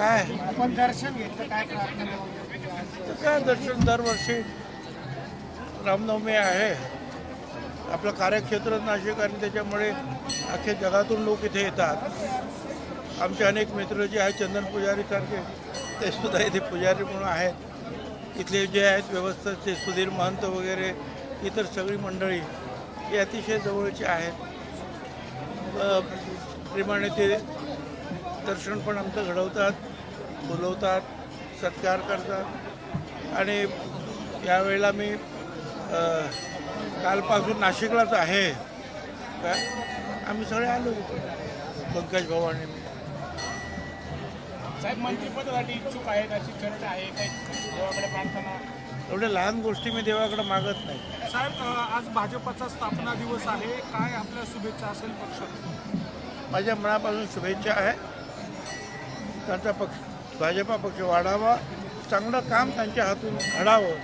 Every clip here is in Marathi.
काय? आपण दर्शन घेतलं काय प्रार्थना काय दर्शन? दरवर्षी रामनवमी आहे. आपलं कार्यक्षेत्र नाशिक आणि त्याच्यामुळे अख्ख्या जगातून लोक इथे येतात. आमचे अनेक मित्र जे आहेत चंदन पुजारी सारखे ते सुद्धा इथे पुजारी म्हणून आहेत. इथले जे आहेत व्यवस्थेचे सुधीर महंत वगैरे इतर सगळी मंडळी ही अतिशय जवळची आहेत. प्रेमाने ते दर्शन पण आमचं घडवतात. बोलवतात सत्कार करतात. आणि यावेळेला मी कालपासून नाशिकलाच आहे. काय आम्ही सगळे आलो. पंकज मी साहेब मंत्रिपदासाठी इच्छुक आहेत अशी चर्चा आहे. काही देवाकडे प्रार्थना? एवढ्या लहान गोष्टी मी देवाकडे मागत नाही. साहेब आज भाजपचा स्थापना दिवस आहे. काय आपल्या शुभेच्छा असेल पक्षात माझ्या मनापासून शुभेच्छा आहे. त्यांचा पक्ष भाजपा पक्ष वाढावा चांगलं काम त्यांच्या हातून घडावं.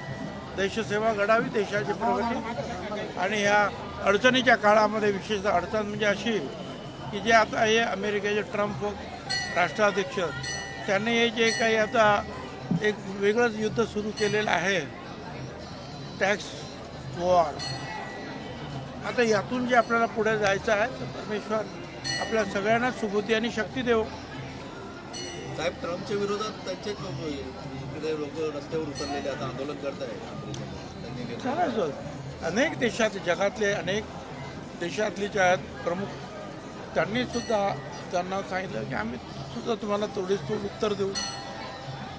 देशसेवा घडावी देशाची प्रगती. आणि ह्या अडचणीच्या काळामध्ये विशेषतः अडचण म्हणजे अशी की जे आता हे अमेरिकेचे ट्रम्प राष्ट्राध्यक्ष त्यांनी हे जे काही आता एक वेगळंच युद्ध सुरू केलेलं आहे टॅक्स वॉर आता यातून जे आपल्याला पुढे जायचं आहे तर परमेश्वर आपल्या सगळ्यांना सुबुद्धी आणि शक्ती देऊ साहेब ट्रम्पच्या विरोधात त्यांचे इकडे लोक रस्त्यावर उतरलेले आता आंदोलन करत आहेत अनेक देशात जगातले अनेक देशातले जे आहेत प्रमुख त्यांनी सुद्धा त्यांना सांगितलं की आम्ही सुद्धा तुम्हाला थोडीच तोड उत्तर देऊ.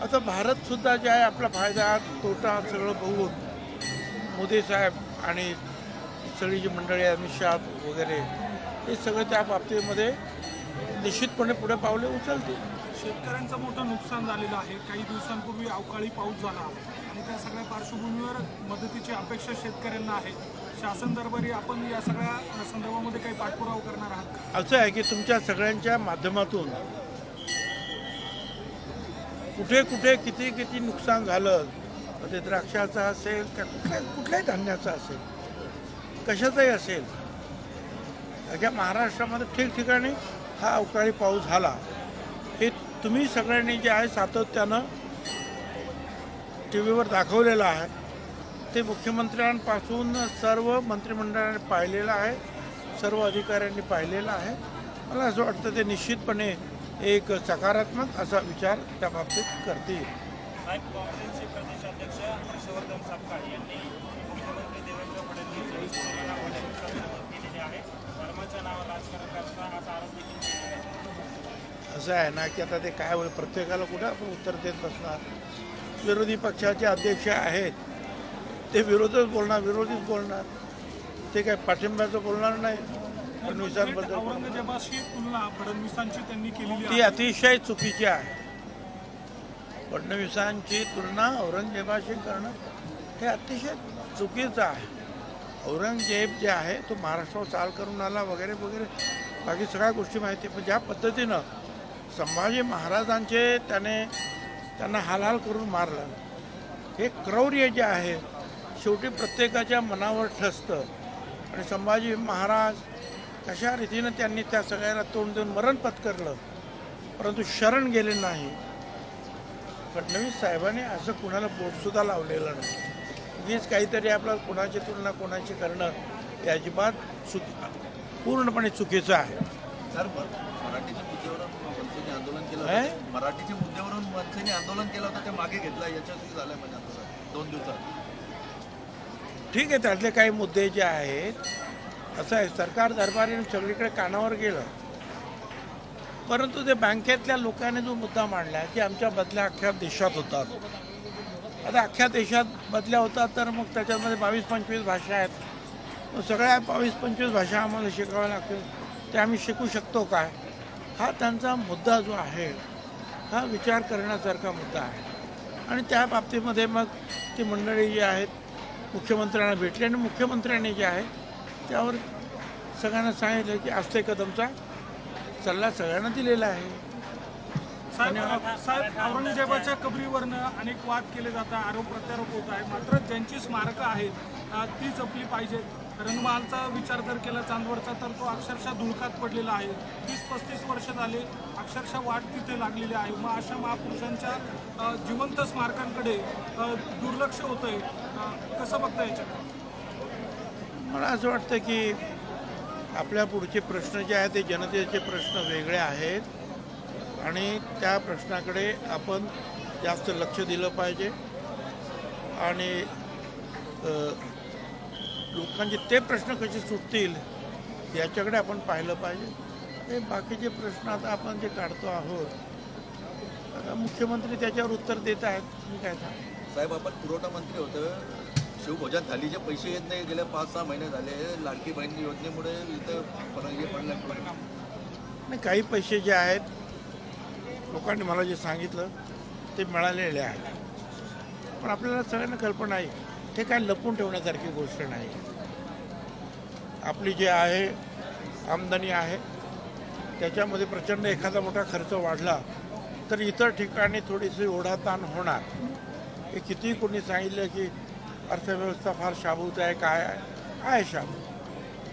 आता भारतसुद्धा जे आहे आपला फायदा तोटा सगळं बघून मोदी साहेब आणि सगळी जी मंडळी अमित शहा वगैरे हे सगळं त्या बाबतीमध्ये निश्चितपणे पुढे पावले उचलतील. शेतकऱ्यांचं मोठं नुकसान झालेलं आहे. काही दिवसांपूर्वी अवकाळी पाऊस झाला आणि त्या सगळ्या पार्श्वभूमीवर मदतीची अपेक्षा शेतकऱ्यांना आहे. शासन दरबारी आपण या सगळ्या संदर्भामध्ये काही पाठपुरावा करणार आहात असं आहे की तुमच्या सगळ्यांच्या माध्यमातून कुठे कुठे किती किती नुकसान झालं ते द्राक्षाचं असेल का कुठल्या कुठल्याही धान्याचं असेल कशाचंही असेल अख्या महाराष्ट्रामध्ये ठिकठिकाणी हा अवकाळी पाऊस झाला. हे तुम्ही सगळ्यांनी जे आहे सातत्यानं टी व्हीवर दाखवलेलं आहे. ते मुख्यमंत्र्यांपासून सर्व मंत्रिमंडळाने पाहिलेलं आहे सर्व अधिकाऱ्यांनी पाहिलेलं आहे. मला असं वाटतं ते निश्चितपणे एक सकारात्मक असा विचार त्या बाबतीत करतील. असं आहे ना की आता ते काय होईल प्रत्येकाला कुठं आपण उत्तर देत बसणार? विरोधी पक्षाचे अध्यक्ष आहेत. ते विरोधच बोलणार विरोधीच बोलणार. ते काय पाठिंब्याचं बोलणार नाही. फडणवीसांबद्दल. औरंगजेबाशी तुलना फडणवीसांची त्यांनी केलेली ती अतिशय चुकीची आहे. फडणवीसांची तुलना औरंगजेबाशी करणं हे अतिशय चुकीचं आहे. औरंगजेब जे आहे तो महाराष्ट्रावर चाल करून आला वगैरे वगैरे. बाकी सगळ्या गोष्टी माहिती पण ज्या पद्धतीनं संभाजी महाराजांचे त्याने त्यांना हालहाल करून मारलं. हे क्रौर्य जे आहे शेवटी प्रत्येकाच्या मनावर ठसतं. आणि संभाजी महाराज कशा रीतीनं त्यांनी त्या सगळ्याला तोंड देऊन मरण पत्करलं परंतु शरण गेले नाही. फडणवीस साहेबांनी असं कुणाला बोटसुद्धा लावलेलं नाही. उगीच काहीतरी आपल्याला कोणाची तुलना कोणाची करणं हे अजिबात चुकी पूर्णपणे चुकीचं आहे. सर म- मराठीच्या मुद्द्यावरून मनसेने आंदोलन केलं? होतं मराठीच्या मुद्द्यावरून मनसेने आंदोलन केलं होतं ते मागे घेतलं यशस्वी म्हणजे दोन दिवसात. ठीक आहे त्यातले काही मुद्दे जे आहेत असं आहे सरकार दरबारीने सगळीकडे कानावर गेलं. परंतु ते बँकेतल्या लोकांनी जो मुद्दा मांडला की आमच्या बदल्या अख्ख्या देशात होतात आता अख्ख्या देशात बदल्या होतात तर मग त्याच्यामध्ये बावीस पंचवीस भाषा आहेत. मग सगळ्या बावीस पंचवीस भाषा आम्हाला शिकाव्या लागतील ते आम्ही शिकू शकतो काय हा त्यांचा मुद्दा जो आहे हा विचार करण्यासारखा मुद्दा आहे. आणि त्या बाबतीमध्ये मग ती मंडळी जी आहेत मुख्यमंत्र्यांना भेटली आणि मुख्यमंत्र्यांनी जे आहे त्यावर सगळ्यांना सांगितलं की आस्ते कदमचा सल्ला सगळ्यांना दिलेला आहे. साहेब साहेब औरंगजेबाच्या कबरीवरनं अनेक वाद केले जातात आरोप प्रत्यारोप होत आहे मात्र ज्यांची स्मारकं आहेत ती जपली पाहिजेत. रंगमहालचा विचार जर केला चांदवडचा तर तो अक्षरशः धुळकात पडलेला आहे. तीस पस्तीस वर्ष झाले अक्षरशः वाट तिथे लागलेली आहे. मग अशा महापुरुषांच्या जिवंत स्मारकांकडे दुर्लक्ष होतं आहे कसं बघता याच्याकडे? मला असं वाटतं की आपल्या पुढचे प्रश्न जे आहेत ते जनतेचे प्रश्न वेगळे आहेत. आणि त्या प्रश्नाकडे आपण जास्त लक्ष दिलं पाहिजे. आणि लोकांचे ते प्रश्न कसे सुटतील याच्याकडे आपण पाहिलं पाहिजे. हे बाकीचे प्रश्न आता आपण जे काढतो आहोत आता मुख्यमंत्री त्याच्यावर उत्तर देत आहेत. मी काय सांगू? साहेब आपण पुरवठा मंत्री होतं. शिवभोजन थालीचे पैसे येत नाही. गेले पाच सहा महिने झाले. लाडकी बहीण योजनेमुळे इथं पडलं नाही काही पैसे जे आहेत लोकांनी मला जे सांगितलं ते मिळालेले आहेत. पण आपल्याला सगळ्यांना कल्पना आहे. हे काय लपून ठेवण्यासारखी गोष्ट नाही. आपली जे आहे आमदनी आहे त्याच्यामध्ये प्रचंड एखादा मोठा खर्च वाढला तर इतर ठिकाणी थोडीशी ओढाताण होणार. हे कितीही कोणी सांगितलं की अर्थव्यवस्था फार शाबूत आहे काय आहे आहे शाबूत.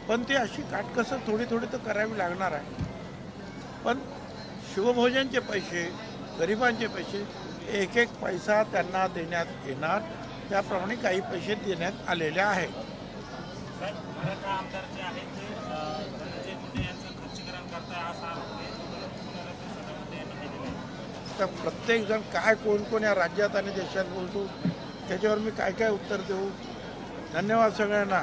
पण ती अशी काटकसर थोडी थोडी तर करावी लागणार आहे. पण शिवभोजनचे पैसे गरिबांचे पैसे एक एक पैसा त्यांना देण्यात येणार. त्याप्रमाणे काही पैसे देण्यात आलेले आहेत. तर प्रत्येकजण काय कोण कोण या राज्यात आणि देशात बोलतो त्याच्यावर मी काय काय उत्तर देऊ? धन्यवाद सगळ्यांना.